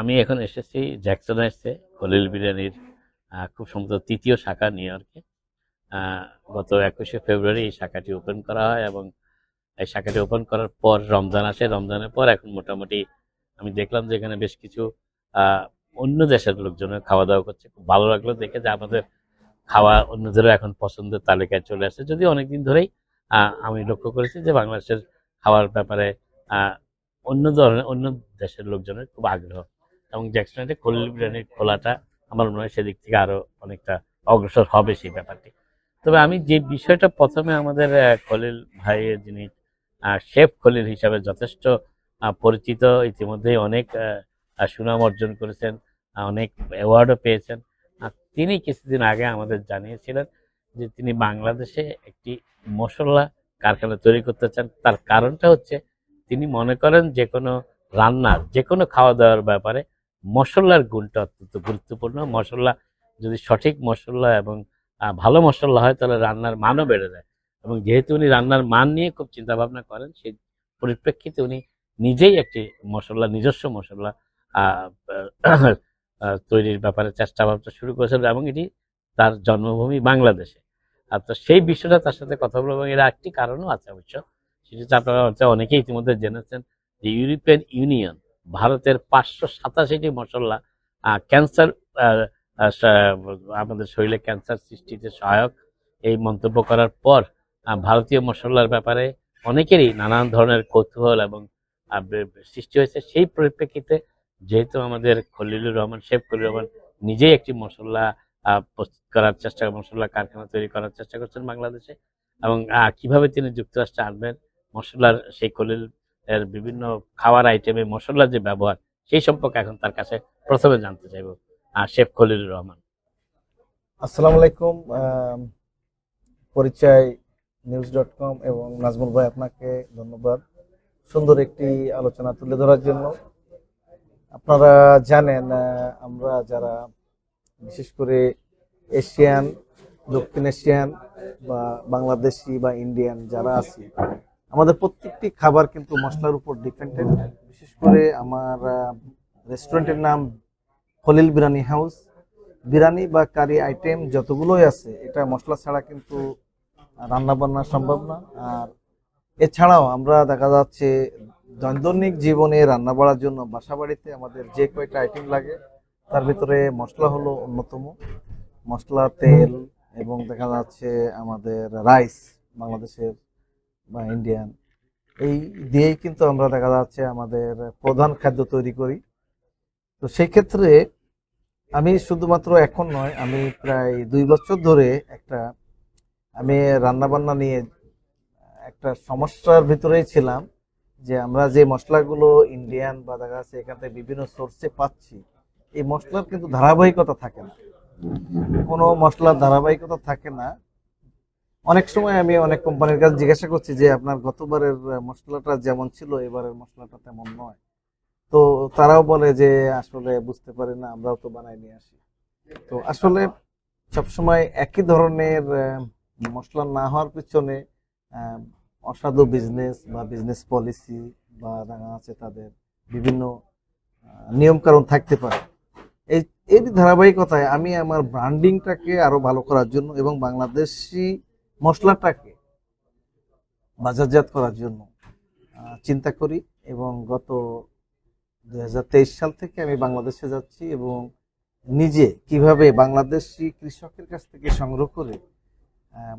আমি এখন এসেছি জ্যাকসন এসছে খলিল বিরিয়ানির খুব সম্ভবত তৃতীয় শাখা নিউ ইয়র্কে। গত একুশে ফেব্রুয়ারি এই শাখাটি ওপেন করা হয় এবং এই শাখাটি ওপেন করার পর রমজান আসে। রমজানের পর এখন মোটামুটি আমি দেখলাম যে এখানে বেশ কিছু অন্য দেশের লোকজন খাওয়া দাওয়া করছে। খুব ভালো লাগল দেখে যে আমাদের খাওয়া অন্যদেরও এখন পছন্দের তালিকায় চলে আসে। যদিও অনেকদিন ধরেই আমি লক্ষ্য করেছি যে বাংলাদেশের খাওয়ার ব্যাপারে অন্য ধরনের, অন্য দেশের লোকজনের খুব আগ্রহ। এবং জ্যাকসনেটে খলিল বিরিয়ানির খোলাটা আমার মনে হয় সেদিক থেকে আরও অনেকটা অগ্রসর হবে সেই ব্যাপারটি। তবে আমি যে বিষয়টা প্রথমে আমাদের খলিল ভাই যিনি শেফ খলিল হিসাবে যথেষ্ট পরিচিত, ইতিমধ্যেই অনেক সুনাম অর্জন করেছেন অনেক অ্যাওয়ার্ডও পেয়েছেন। তিনি কিছুদিন আগে আমাদের জানিয়েছিলেন যে তিনি বাংলাদেশে একটি মশলা কারখানা তৈরি করতে চান। তার কারণটা হচ্ছে তিনি মনে করেন যে কোনো রান্নার, যে কোনো খাওয়া দাওয়ার ব্যাপারে মশলার গুণটা অত্যন্ত গুরুত্বপূর্ণ। মশলা যদি সঠিক মশলা এবং ভালো মশলা হয়, তাহলে রান্নার মানও বেড়ে যায়। এবং যেহেতু উনি রান্নার মান নিয়ে খুব চিন্তা ভাবনা করেন, সেই পরিপ্রেক্ষিতে উনি নিজেই একটি মশলা, নিজস্ব মশলা তৈরির ব্যাপারে চেষ্টা ভাবনা শুরু করেছেন এবং এটি তার জন্মভূমি বাংলাদেশে। আর তো সেই বিষয়টা তার সাথে কথা বলব এবং এর একটি কারণও আছে অবশ্য, সেটা আপনারা অনেকেই ইতিমধ্যে জেনেছেন যে ইউরোপিয়ান ইউনিয়ন ভারতের পাঁচশো সাতাশিটি মশলা ক্যান্সার আমাদের শরীরে ক্যান্সার সৃষ্টিতে সহায়ক। এই মন্তব্য করার পর ভারতীয় মশলার ব্যাপারে অনেকেরই নানান ধরনের কৌতূহল এবং সৃষ্টি হয়েছে। সেই পরিপ্রেক্ষিতে যেহেতু আমাদের খলিলুর রহমান, শেফ খলিলুর রহমান নিজেই একটি মশলা প্রস্তুত করার চেষ্টা, মশলা কারখানা তৈরি করার চেষ্টা করছেন বাংলাদেশে এবং কীভাবে তিনি যুক্তরাষ্ট্রে আনবেন, মশলার সেই খলিল এর বিভিন্ন খাবার আইটেমে মশলার যে ব্যবহার, সেই সম্পর্কে এখন তার কাছে প্রথমে জানতে চাইব। আর শেফ খলিলুর রহমান। আসসালামু আলাইকুম পরিচয় নিউজ ডট কম এবং নাজমুল ভাই আপনাকে ধন্যবাদ। সুন্দর একটি আলোচনা তুলে ধরার জন্য। আপনারা জানেন আমরা যারা বিশেষ করে এশিয়ান, দক্ষিণ এশিয়ান বা বাংলাদেশি বা ইন্ডিয়ান যারা আছি আমাদের প্রত্যেকটি খাবার কিন্তু মশলার উপর ডিপেন্ডেন্ট বিশেষ করে আমার রেস্টুরেন্টের নাম খলিল বিরিয়ানি হাউস। বিরিয়ানি বা কারি আইটেম যতগুলোই আছে, এটা মশলা ছাড়া কিন্তু রান্না বান্না সম্ভব না। আর এছাড়াও আমরা দেখা যাচ্ছে, দৈনন্দিন জীবনে রান্না বাড়ার জন্য বাসা বাড়িতে আমাদের যে কয়টা আইটেম লাগে, তার ভিতরে মশলা হলো অন্যতম। মশলা, তেল এবং দেখা যাচ্ছে আমাদের রাইস বাংলাদেশের বা ইন্ডিয়ান এই দিয়েই কিন্তু আমরা দেখা যাচ্ছে আমাদের প্রধান খাদ্য তৈরি করি। তো সেই ক্ষেত্রে আমি শুধুমাত্র এখন নয়, আমি প্রায় দুই বছর ধরে একটা, আমি রান্নাবান্না নিয়ে একটা সমস্যার ভিতরেই ছিলাম যে আমরা যে মশলাগুলো ইন্ডিয়ান বা দেখা যাচ্ছে এখান থেকে বিভিন্ন সোর্সে পাচ্ছি, এই মশলার কিন্তু ধারাবাহিকতা থাকে না। কোনো মশলার ধারাবাহিকতা থাকে না অনেক সময় আমি অনেক কোম্পানির কাছে জিজ্ঞাসা করছি যে আপনার গতবারের মশলাটা যেমন ছিল, এবারের মশলাটা তেমন নয়। তো তারাও বলে যে আসলে বুঝতে পারি না, আমরাও তো বানাই নিয়ে আসি। তো আসলে সবসময় একই ধরনের মশলা না হওয়ার পিছনে অসাধু বিজনেস বা বিজনেস পলিসি বা রাঙা আছে তাদের বিভিন্ন নিয়ম কারণ থাকতে পারে। এই এই ধারাবাহিকতায় আমি আমার ব্র্যান্ডিংটাকে আরও ভালো করার জন্য এবং বাংলাদেশি মশলাটাকে বাজারজাত করার জন্য চিন্তা করি এবং গত দু হাজার তেইশ সাল থেকে আমি বাংলাদেশে যাচ্ছি এবং নিজে কীভাবে বাংলাদেশি কৃষকের কাছ থেকে সংগ্রহ করে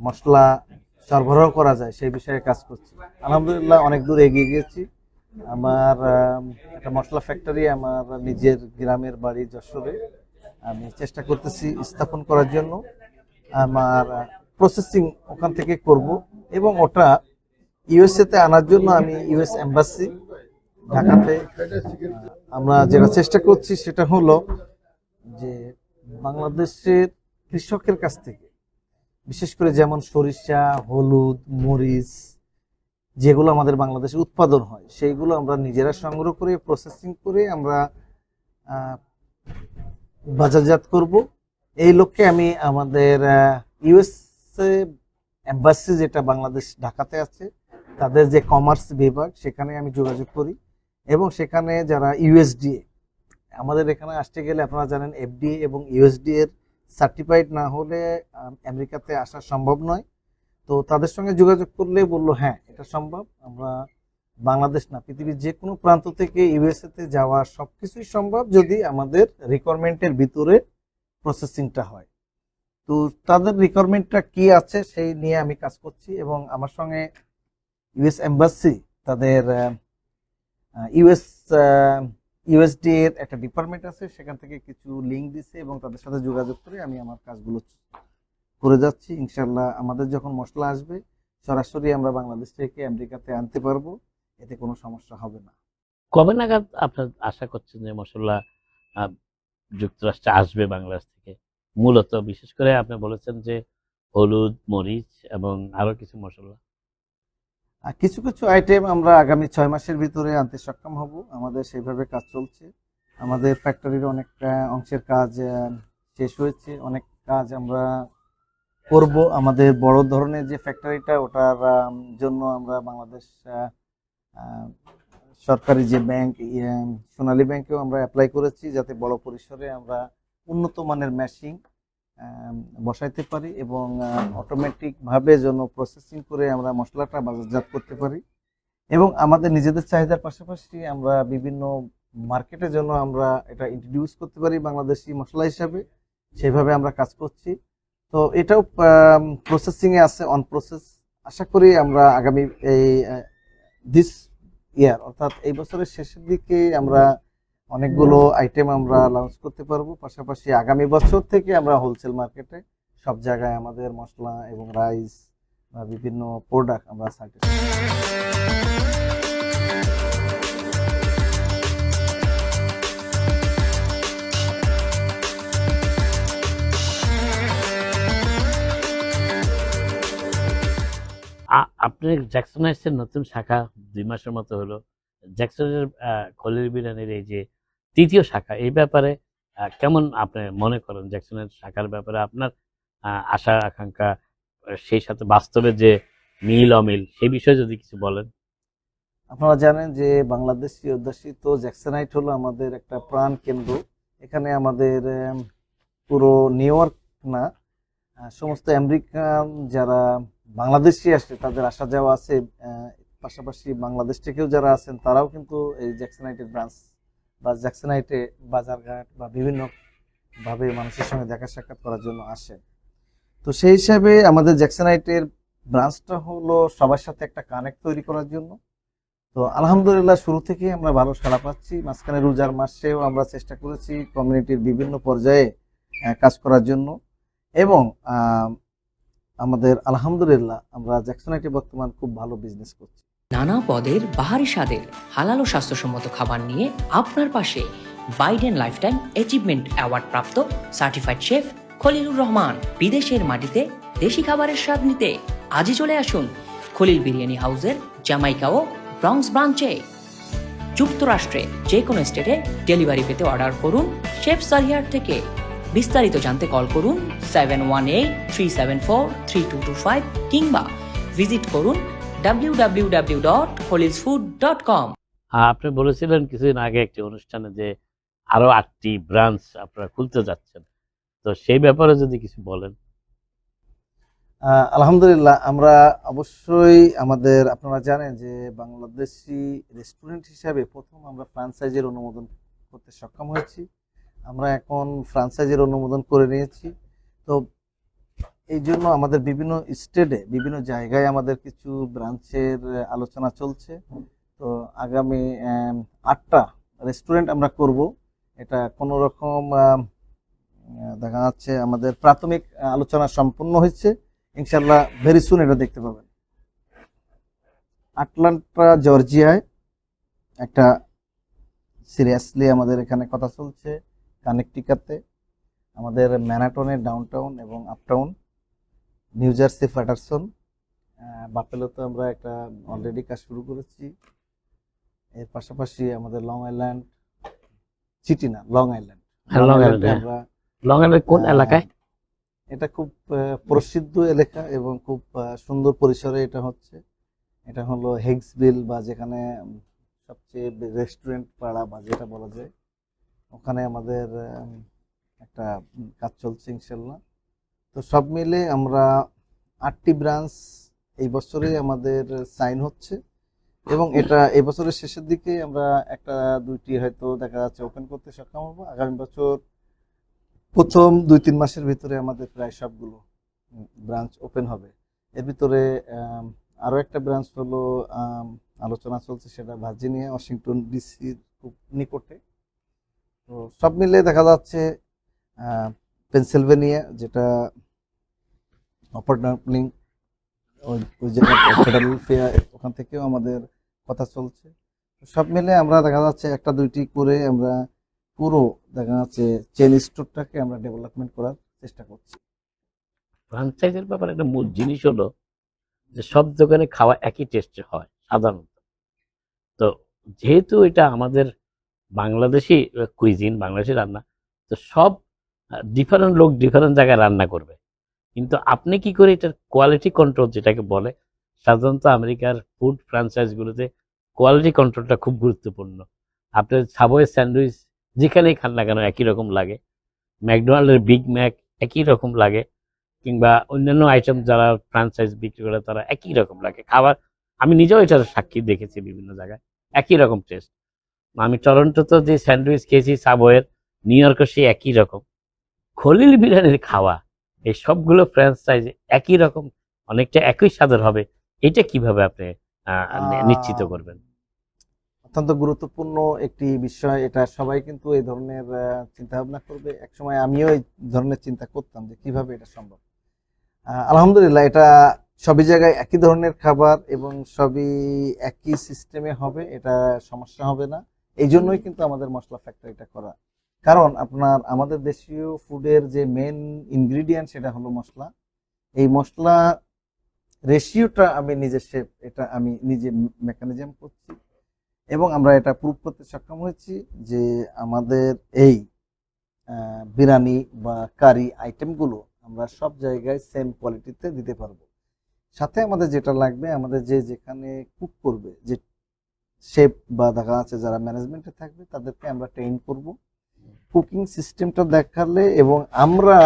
মশলা সরবরাহ করা যায় সেই বিষয়ে কাজ করছি। আলহামদুলিল্লাহ অনেক দূর এগিয়ে গেছি আমার একটা মশলা ফ্যাক্টরি আমার নিজের গ্রামের বাড়ি যশোরে। আমি চেষ্টা করতেছি স্থাপন করার জন্য। আমার প্রসেসিং ওখান থেকে করব। এবং ওটা ইউএসএ তে আনার জন্য আমি ইউএস এম্বাসি ঢাকাতে। আমরা যেটা চেষ্টা করছি সেটা হলো যে বাংলাদেশের কৃষকের কাছ থেকে, বিশেষ করে যেমন সরিষা, হলুদ, মরিচ, যেগুলো আমাদের বাংলাদেশে উৎপাদন হয়, সেইগুলো আমরা নিজেরা সংগ্রহ করে প্রসেসিং করে আমরা বাজারজাত করব। এই লক্ষ্যে আমি আমাদের ইউএসএ এম্বাসি যেটা বাংলাদেশ ঢাকাতে আছে, তাদের যে কমার্স বিভাগ, সেখানে আমি যোগাযোগ করি। এবং সেখানে যারা ইউএসডিএ আমাদের এখানে আসতে গেলে আপনারা জানেন এফডি এবং ইউএসডি এর সার্টিফাইড না হলে আমেরিকাতে আসা সম্ভব নয়। তো তাদের সঙ্গে যোগাযোগ করলে বলল হ্যাঁ এটা সম্ভব। আমরা বাংলাদেশ না, পৃথিবীর যে কোনো প্রান্ত থেকে ইউএসএ তে যাওয়া সবকিছুই সম্ভব যদি আমাদের রিকোয়ারমেন্টের ভিতরে প্রসেসিংটা হয়। তো তাদের রিকোয়ারমেন্টটা কি আছে সেই নিয়ে আমি কাজ করছি এবং আমার সঙ্গে ইউএস এম্বাসি তাদের ইউএস ইউএসডি এর একটা ডিপার্টমেন্ট আছে, সেখান থেকে কিছু লিঙ্ক দিছে এবং তাদের সাথে যোগাযোগ করে আমি আমার কাজগুলো করে যাচ্ছি। ইনশাল্লাহ আমাদের যখন মশলা আসবে, সরাসরি আমরা বাংলাদেশ থেকে আমেরিকাতে আনতে পারব, এতে কোনো সমস্যা হবে না। কবে নাগাদ আপনার আশা করছেন যে মশলা যুক্তরাষ্ট্রে আসবে বাংলাদেশ থেকে? মূলত, বিশেষ করে আপনি বলেছেন যে হলুদ, মরিচ এবং আরও কিছু মশলা। কিছু কিছু আইটেম আমরা আগামী ছয় মাসের ভিতরে আনতে সক্ষম হব। আমাদের সেইভাবে কাজ চলছে। আমাদের ফ্যাক্টরির অনেকটা অংশের কাজ শেষ হয়েছে। অনেক কাজ আমরা করব। আমাদের বড় ধরনের যে ফ্যাক্টরিটা ওটার জন্য আমরা বাংলাদেশ সরকারি যে ব্যাংক সোনালী ব্যাংকেও আমরা অ্যাপ্লাই করেছি। যাতে বড় পরিসরে আমরা উন্নত মানের মেশিন বসাইতে পারি এবং অটোমেটিক ভাবে যেন প্রসেসিং করে আমরা মশলাটা বাজারজাত করতে পারি। এবং আমাদের নিজেদের চাহিদার পাশাপাশি আমরা বিভিন্ন মার্কেটের জন্য আমরা এটা ইন্ট্রোডিউস করতে পারি বাংলাদেশি মশলা হিসাবে। সেভাবে আমরা কাজ করছি। তো এটাও প্রসেসিং এ আছে অন প্রসেস আশা করি আমরা আগামী এই দিস ইয়ার অর্থাৎ এই বছরের শেষের দিকে আমরা অনেকগুলো আইটেম আমরা লঞ্চ করতে পারব। পাশাপাশি আগামী বছর থেকে আমরা হোলসেল মার্কেটে সব জায়গায় আমাদের মশলা এবং রাইস বা বিভিন্ন প্রোডাক্ট আমরা সার্টিফাই আ- আপনি জ্যাকসন নতুন শাখা দুই মাসের মতো হলো। জ্যাকসনের খলিল বিরিয়ানির এই যে তৃতীয় শাখা, এই ব্যাপারে কেমন আপনি মনে করেন জ্যাকসনের শাখার ব্যাপারে আপনার আশা, আকাঙ্ক্ষা সেই সাথে বাস্তবে যে মিল, অমিল সেই বিষয়ে যদি কিছু বলেন? আপনারা জানেন যে বাংলাদেশি অধ্যুষিত জ্যাকসনাইট হলো আমাদের একটা প্রাণ কেন্দ্র। এখানে আমাদের পুরো নিউ ইয়র্ক না সমস্ত আমেরিকান যারা বাংলাদেশি আসে, তাদের আসা যাওয়া আছে পাশাপাশি বাংলাদেশ থেকেও যারা আছেন, তারাও কিন্তু এই জ্যাকসনাইটের ব্রাঞ্চ বা জ্যাকসনাইটে বাজারঘাট বা বিভিন্ন ভাবে মানুষের সঙ্গে দেখা সাক্ষাৎ করার জন্য আসেন। তো সেই হিসাবে আমাদের জ্যাকসনাইটের ব্রাঞ্চটা হলো সবার সাথে একটা কানেক্ট তৈরি করার জন্য। তো আলহামদুলিল্লাহ শুরু থেকে আমরা ভালো সাড়া পাচ্ছি। মাঝখানে রোজার মাসেও আমরা চেষ্টা করেছি কমিউনিটির বিভিন্ন পর্যায়ে কাজ করার জন্য। এবং আমাদের আলহামদুলিল্লাহ আমরা জ্যাকসনাইটে বর্তমান খুব ভালো বিজনেস করছি। নানা পদের বাহারি স্বাদের হালাল স্বাস্থ্যসম্মত খাবার নিয়ে আপনার পাশে বাইডেন লাইফটাইম অ্যাচিভমেন্ট অ্যাওয়ার্ড প্রাপ্ত সার্টিফাইড শেফ খলিলুর রহমান। বিদেশের মাটিতে দেশি খাবারের স্বাদ নিতে আজই চলে আসুন খলিল বিরিয়ানি হাউসের জামাইকা ও ব্রঙ্কস ব্রাঞ্চে। যুক্তরাষ্ট্রে যে কোনো স্টেটে ডেলিভারি পেতে অর্ডার করুন। শেফ সারিয়ার থেকে বিস্তারিত জানতে কল করুন seven one eight three seven four three two two five কিংবা ভিজিট করুন www.holisfood.com আপনি বলেছিলেন কিছুদিন আগে একটি অনুষ্ঠানে যে আরও আটটি ব্রাঞ্চ আপনারা খুলতে যাচ্ছেন। তো সেই ব্যাপারে যদি কিছু বলেন। আলহামদুলিল্লাহ আমরা অবশ্যই আমাদের আপনারা জানেন যে বাংলাদেশি রেস্টুরেন্ট হিসাবে প্রথম আমরা ফ্রাঞ্চাইজের অনুমোদন করতে সক্ষম হয়েছি। আমরা এখন ফ্রাঞ্চাইজের অনুমোদন করে নিয়েছি। তো এই জন্য আমাদের বিভিন্ন স্টেটে, বিভিন্ন জায়গায় আমাদের কিছু ব্রাঞ্চের আলোচনা চলছে। তো আগামী আটটা রেস্টুরেন্ট আমরা করব। এটা কোনো রকম দেখা যাচ্ছে আমাদের প্রাথমিক আলোচনা সম্পন্ন হয়েছে। ইনশাল্লাহ ভেরি সুন এটা দেখতে পাবেন। আটলান্টা, জর্জিয়ায় একটা সিরিয়াসলি আমাদের এখানে কথা চলছে। কানেকটিকাতে আমাদের ম্যানাটনে ডাউনটাউন এবং আপটাউন নিউ জার্সি প্যাটারসন বাপেলোতে আমরা একটা অলরেডি কাজ শুরু করেছি। এর পাশাপাশি আমাদের লং আইল্যান্ড সিটি না লং আইল্যান্ড হ্যাঁ। আমরা লং আইল্যান্ড কোন এলাকায়? এটা খুব প্রসিদ্ধ এলাকা এবং খুব সুন্দর পরিসরে এটা হচ্ছে। এটা হলো হেগসবিল বা যেখানে সবচেয়ে রেস্টুরেন্ট পাড়া বা যেটা বলা যায়। ওখানে আমাদের একটা কাজ চলছে ইনশাল্লাহ। তো সব মিলে আমরা আটটি ব্রাঞ্চ এই বছরে আমাদের সাইন হচ্ছে এবং এটা এই বছরের শেষের দিকে আমরা একটা দুইটি হয়তো দেখা যাচ্ছে ওপেন করতে সক্ষম হব। আগামী বছর প্রথম দুই তিন মাসের ভিতরে আমাদের প্রায় সবগুলো ব্রাঞ্চ ওপেন হবে। এর ভিতরে আরও একটা ব্রাঞ্চ হলো আলোচনা চলছে সেটা ভার্জিনিয়া ওয়াশিংটন ডিসির খুব নিকটে। তো সব মিলে দেখা যাচ্ছে পেনসিলভেনিয়া যেটা অপার ডাম্পলিং ওই জায়গায় ফেডারেল ফেয়ার ওখান থেকেও আমাদের কথা চলছে। সব মিলে আমরা দেখা যাচ্ছে একটা দুইটি করে আমরা পুরো দেখা যাচ্ছে চেন স্টোরটাকে আমরা ডেভেলপমেন্ট করার চেষ্টা করছি। ফ্রাঞ্চাইজের ব্যাপারে একটা মূল জিনিস হলো যে সব দোকানে খাওয়া একই টেস্টে হয়, সাধারণত। তো যেহেতু এটা আমাদের বাংলাদেশি কুইজিন বাংলাদেশি রান্না, তো সব ডিফারেন্ট লোক ডিফারেন্ট জায়গায় রান্না করবে। কিন্তু আপনি কি করে এটার কোয়ালিটি কন্ট্রোল যেটাকে বলে, সাধারণত আমেরিকার ফুড ফ্রাঞ্চাইজগুলোতে কোয়ালিটি কন্ট্রোলটা খুব গুরুত্বপূর্ণ। আপনার সাবওয়ে স্যান্ডউইচ যেখানেই খান না কেন একই রকম লাগে, ম্যাকডোনাল্ডের বিগ ম্যাক একই রকম লাগে, কিংবা অন্যান্য আইটেম যারা ফ্রাঞ্চাইজ বিক্রি করে তারা একই রকম লাগে। খাবার, আমি নিজেও এটার সাক্ষী দেখেছি বিভিন্ন জায়গায়, একই রকম টেস্ট আমি টরন্টোতে যে স্যান্ডউইচ খেয়েছি সাবওয়ের নিউ ইয়র্কে সেই একই রকম। খলিল বিরিয়ানির খাওয়া এই সবগুলো ফ্র্যাঞ্চাইজ একই রকম অনেকটা একই স্বাদের হবে। এটা কীভাবে আপনি নিশ্চিত করবেন? অত্যন্ত গুরুত্বপূর্ণ একটি বিষয়। এটা সবাই কিন্তু এই ধরনের চিন্তা ভাবনা করবে। একসময় আমিও এই ধরনের চিন্তা করতাম যে কীভাবে এটা সম্ভব। আলহামদুলিল্লাহ এটা সবই জায়গায় একই ধরনের খাবার এবং সবই একই সিস্টেমে হবে। এটা সমস্যা হবে না। এই জন্যই কিন্তু আমাদের মশলা ফ্যাক্টরিটা করা কারণ আপনার আমাদের দেশীয় ফুডের যে মেন ইনগ্রিডিয়েন্ট সেটা হলো মশলা। এই মশলা রেশিওটা আমি নিজে শেপ এটা আমি নিজে মেকানিজম করছি এবং আমরা এটা প্রুভ করতে সক্ষম হয়েছি যে আমাদের এই বিরিয়ানি বা কারি আইটেমগুলো আমরা সব জায়গায় সেম কোয়ালিটিতে দিতে পারব। সাথে আমাদের যেটা লাগবে, আমাদের যে যেখানে কুক করবে, যে শেপ বা দেখা আছে যারা ম্যানেজমেন্টে থাকবে, তাদেরকে আমরা ট্রেন করব। কুকিং সিস্টেমটা দেখালে এবং আমরা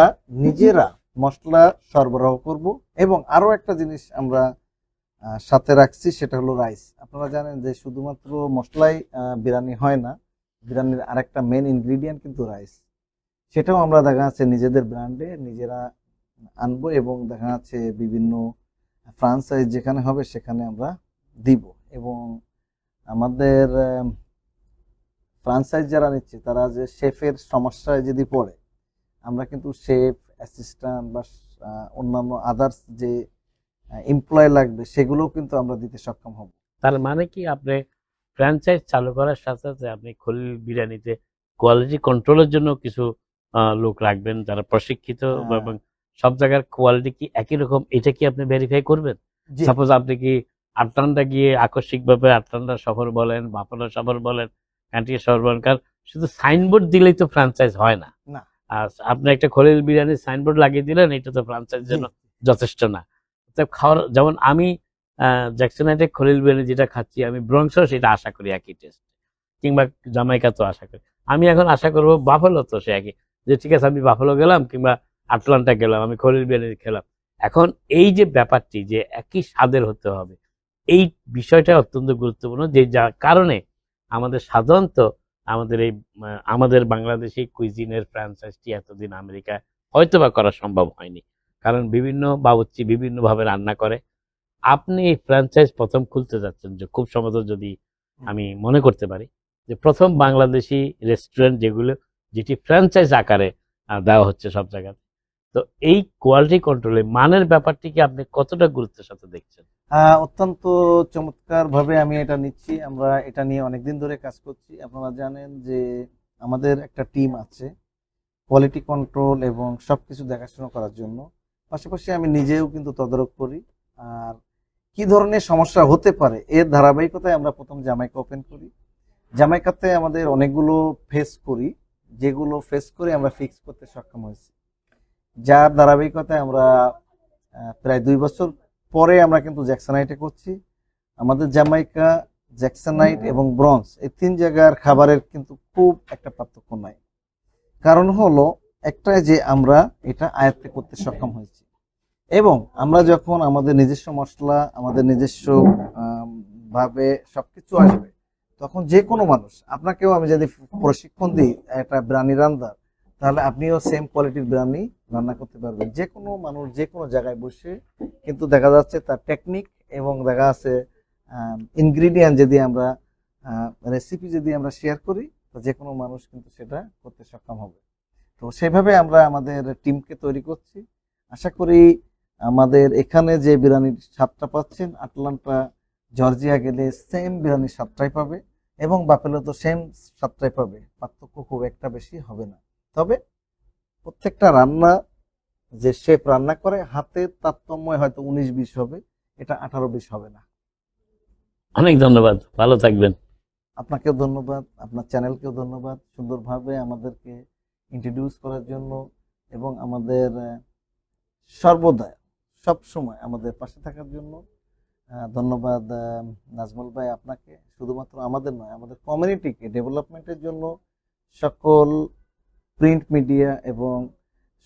নিজেরা মশলা সরবরাহ করব এবং আরও একটা জিনিস আমরা সাথে রাখছি, সেটা হলো রাইস আপনারা জানেন যে শুধুমাত্র মশলাই বিরিয়ানি হয় না বিরিয়ানির আরেকটা মেন ইনগ্রিডিয়েন্ট কিন্তু রাইস সেটাও আমরা দেখা যাচ্ছে নিজেদের ব্র্যান্ডে নিজেরা আনব এবং দেখা যাচ্ছে বিভিন্ন ফ্রান্সাইজ যেখানে হবে সেখানে আমরা দিব এবং আমাদের ফ্রান্সাইজ যারা নিচ্ছে তারা যে শেফের সমস্যায় যদি পড়ে আমরা কিন্তু শেফ অ্যাসিস্ট্যান্ট বা অন্যান্য আদার্স যে এমপ্লয় লাগবে সেগুলোও কিন্তু আমরা দিতে সক্ষম হব। তার মানে কি? আপনি ফ্র্যাঞ্চাইজ চালু করার সাথে সাথে আপনি খলিল বিরিয়ানিতে কোয়ালিটি কন্ট্রোলের জন্য কিছু লোক রাখবেন যারা প্রশিক্ষিত হ্যাঁ। এবং সব জায়গার কোয়ালিটি কি একই রকম? এটা কি আপনি ভেরিফাই করবেন? সাপোজ আপনি কি আটলান্টা গিয়ে আকস্মিকভাবে আটলান্টা শহর বলেন বাফালো শহর বলেন কান্ট্রি কারণ শুধু সাইনবোর্ড দিলেই তো ফ্রাঞ্চাইজ হয় না। আর আপনি একটা খলিল বিরিয়ানির সাইনবোর্ড লাগিয়ে দিলেন এটা তো ফ্রাঞ্চাইজ জন্য যথেষ্ট না। খাওয়ার যেমন আমি জ্যাকসনাইটে খলিল বিরিয়ানি যেটা খাচ্ছি আমি ব্রংস সেটা আশা করি একই টেস্ট কিংবা জামাইকা তো আশা করি। আমি এখন আশা করব বাফালো তো সে একই। যে ঠিক আছে আমি বাফালো গেলাম কিংবা আটলান্টা গেলাম আমি খলিল বিরিয়ানি খেলাম। এখন এই যে ব্যাপারটি যে একই স্বাদের হতে হবে এই বিষয়টা অত্যন্ত গুরুত্বপূর্ণ যে যার কারণে আমাদের সাধারণত আমাদের এই আমাদের বাংলাদেশি কুইজিনের ফ্রাঞ্চাইজটি এতদিন আমেরিকা হয়তো বা করা সম্ভব হয়নি। কারণ বিভিন্ন বাবুর্চি বিভিন্নভাবে রান্না করে। আপনি এই ফ্র্যাঞ্চাইজ প্রথম খুলতে যাচ্ছেন যে খুব সম্ভবত যদি আমি মনে করতে পারি যে প্রথম বাংলাদেশি রেস্টুরেন্ট যেগুলো যেটি ফ্র্যাঞ্চাইজ আকারে দেওয়া হচ্ছে সব জায়গায় তো এই কোয়ালিটি কন্ট্রোলে মানের ব্যাপারটিকে আপনি কতটা গুরুত্বের সাথে দেখছেন? অত্যন্ত চমৎকার ভাবে আমি এটা নিচ্ছি। আমরা এটা নিয়ে অনেকদিন ধরে কাজ করছি। আপনারা জানেন যে আমাদের একটা টিম আছে কোয়ালিটি কন্ট্রোল এবং সব কিছু দেখাশোনা করার জন্য। পাশাপাশি আমি নিজেও কিন্তু তদারক করি। আর কি ধরনের সমস্যা হতে পারে, এর ধারাবাহিকতায় আমরা প্রথম জামাইকা ওপেন করি। জামাইকাতে আমাদের অনেকগুলো ফেস করি, যেগুলো ফেস করে আমরা ফিক্স করতে সক্ষম হয়েছি। যার ধারাবাহিকতায় আমরা প্রায় দুই বছর পরে আমরা কিন্তু জ্যাকসনাইটে করছি। আমাদের জামাইকা জ্যাকসনাইট এবং ব্রঞ্জ, এই তিন জায়গার খাবারের কিন্তু খুব একটা পার্থক্য নাই। কারণ হলো, একটাই যে আমরা এটা আয়ত্তে করতে সক্ষম হয়েছি। এবং আমরা যখন আমাদের নিজস্ব মশলা, আমাদের নিজস্ব ভাবে সবকিছু আসবে, তখন যে কোনো মানুষ, আপনাকেও আমি যদি প্রশিক্ষণ দিই, একটা বিরিয়ানি রান্নার তাহলে আপনিও সেম কোয়ালিটির বিরিয়ানি রান্না করতে পারবেন। যে কোনো মানুষ যে কোনো জায়গায় বসে কিন্তু দেখা যাচ্ছে তার টেকনিক এবং দেখা যাচ্ছে ইনগ্রিডিয়েন্ট যদি আমরা রেসিপি যদি আমরা শেয়ার করি, তো যে কোনো মানুষ কিন্তু সেটা করতে সক্ষম হবে। তো সেভাবে আমরা আমাদের টিমকে তৈরি করছি। আশা করি আমাদের এখানে যে বিরিয়ানির স্বাদটা পাচ্ছেন, আটলান্টা, জর্জিয়া গেলে সেম বিরিয়ানির স্বাদটাই পাবে এবং বাপেলো তো সেম স্বাদটাই পাবে। পার্থক্য খুব একটা বেশি হবে না। তবে প্রত্যেকটা রান্না যে শেফ রান্না করে হাতের তারতম্য হয়তো উনিশ বিশ হবে এটা আঠারো বিশ হবে না। অনেক ধন্যবাদ ভালো থাকবেন। আপনাকেও ধন্যবাদ আপনার চ্যানেলকেও ধন্যবাদ সুন্দরভাবে আমাদেরকে ইন্ট্রোডিউস করার জন্য এবং আমাদের সর্বদা সব সময় আমাদের পাশে থাকার জন্য ধন্যবাদ নাজমুল ভাই আপনাকে। শুধুমাত্র আমাদের নয় আমাদের কমিউনিটিকে ডেভেলপমেন্টের জন্য সকল প্রিন্ট মিডিয়া এবং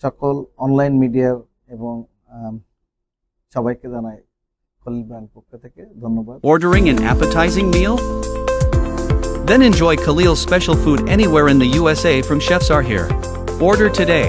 সকল অনলাইন মিডিয়ার এবং আম, সবাইকে জানাই খলিল ব্র্যান্ড পক্ষ থেকে ধন্যবাদ Ordering an appetizing meal? Then enjoy Khalil's special food anywhere in the USA from Chefs Are Here. Order today.